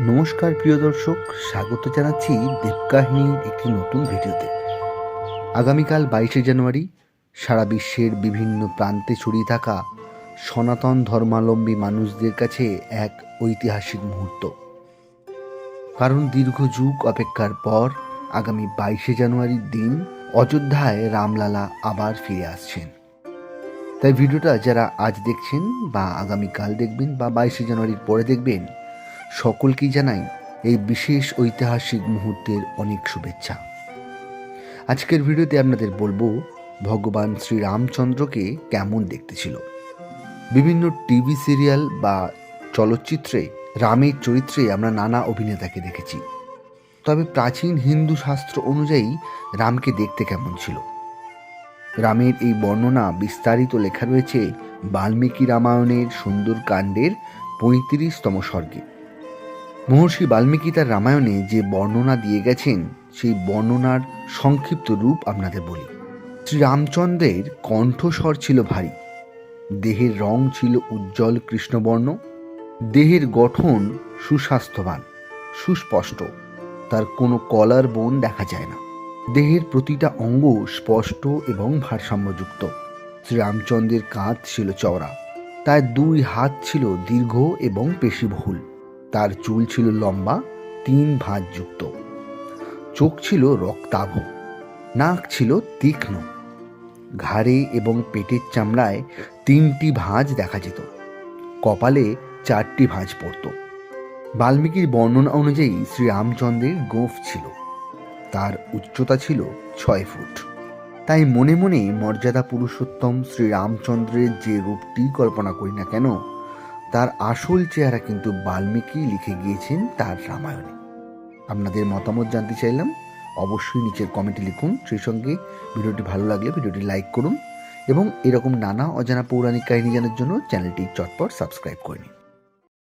নমস্কার প্রিয় দর্শক, স্বাগত জানাচ্ছি দেবকাহিনীর একটি নতুন ভিডিওতে। আগামীকাল বাইশে জানুয়ারি, সারা বিশ্বের বিভিন্ন প্রান্তে ছড়িয়ে থাকা সনাতন ধর্মাবলম্বী মানুষদের কাছে এক ঐতিহাসিক মুহূর্ত। কারণ দীর্ঘ যুগ অপেক্ষার পর আগামী বাইশে জানুয়ারির দিন অযোধ্যায় রামলালা আবার ফিরে আসছেন। তাই ভিডিওটা যারা আজ দেখছেন বা আগামীকাল দেখবেন বা বাইশে জানুয়ারির পরে দেখবেন সকলকেই জানাই এই বিশেষ ঐতিহাসিক মুহূর্তের অনেক শুভেচ্ছা। আজকের ভিডিওতে আপনাদের বলব, ভগবান শ্রী রামচন্দ্রকে কেমন দেখতে ছিল? বিভিন্ন টিভি সিরিয়াল বা চলচ্চিত্রে, রামের চরিত্রে আমরা নানা অভিনেতাকে দেখেছি। তবে প্রাচীন হিন্দু শাস্ত্র অনুযায়ী রামকে দেখতে কেমন ছিল? রামের এই বর্ণনা বিস্তারিত লেখা রয়েছে বাল্মীকি রামায়ণের সুন্দর কাণ্ডের পঁয়ত্রিশতম স্বর্গে। মহর্ষি বাল্মীকি তার রামায়ণে যে বর্ণনা দিয়ে গেছেন, সেই বর্ণনার সংক্ষিপ্ত রূপ আপনাদের বলি। শ্রী রামচন্দ্রের কণ্ঠস্বর ছিল ভারী, দেহের রং ছিল উজ্জ্বল কৃষ্ণবর্ণ, দেহের গঠন সুস্বাস্থ্যবান, সুস্পষ্ট, তার কোনো কলার বোন দেখা যায় না। দেহের প্রতিটা অঙ্গ স্পষ্ট এবং ভারসাম্যযুক্ত। শ্রীরামচন্দ্রের কাঁধ ছিল চওড়া, তার দুই হাত ছিল দীর্ঘ এবং পেশিবহুল। তার চুল ছিল লম্বা, তিন ভাঁজযুক্ত চোখ ছিল রক্তাভ, নাক ছিল তীক্ষ্ণ। ঘাড়ে এবং পেটের চামড়ায় তিনটি ভাঁজ দেখা যেত। কপালে চারটি ভাঁজ পড়ত। বাল্মীকির বর্ণনা অনুযায়ী শ্রী রামচন্দ্রের গোঁফ ছিল। তার উচ্চতা ছিল ছয় ফুট। তাই মনে মনে মর্যাদা পুরুষোত্তম শ্রী রামচন্দ্রের যে রূপটি কল্পনা করি না কেন তার আসল চেহারা কিন্তু বাল্মীকি লিখে গিয়েছেন তার রামায়ণে। আপনাদের মতামত জানতে চাইলাম, অবশ্যই নিচের কমেন্টে লিখুন। সেই সঙ্গে ভিডিওটি ভালো লাগলে ভিডিওটি লাইক করুন এবং এরকম নানা অজানা পৌরাণিক কাহিনী জানার জন্য চ্যানেলটি চটপট সাবস্ক্রাইব করে নিন।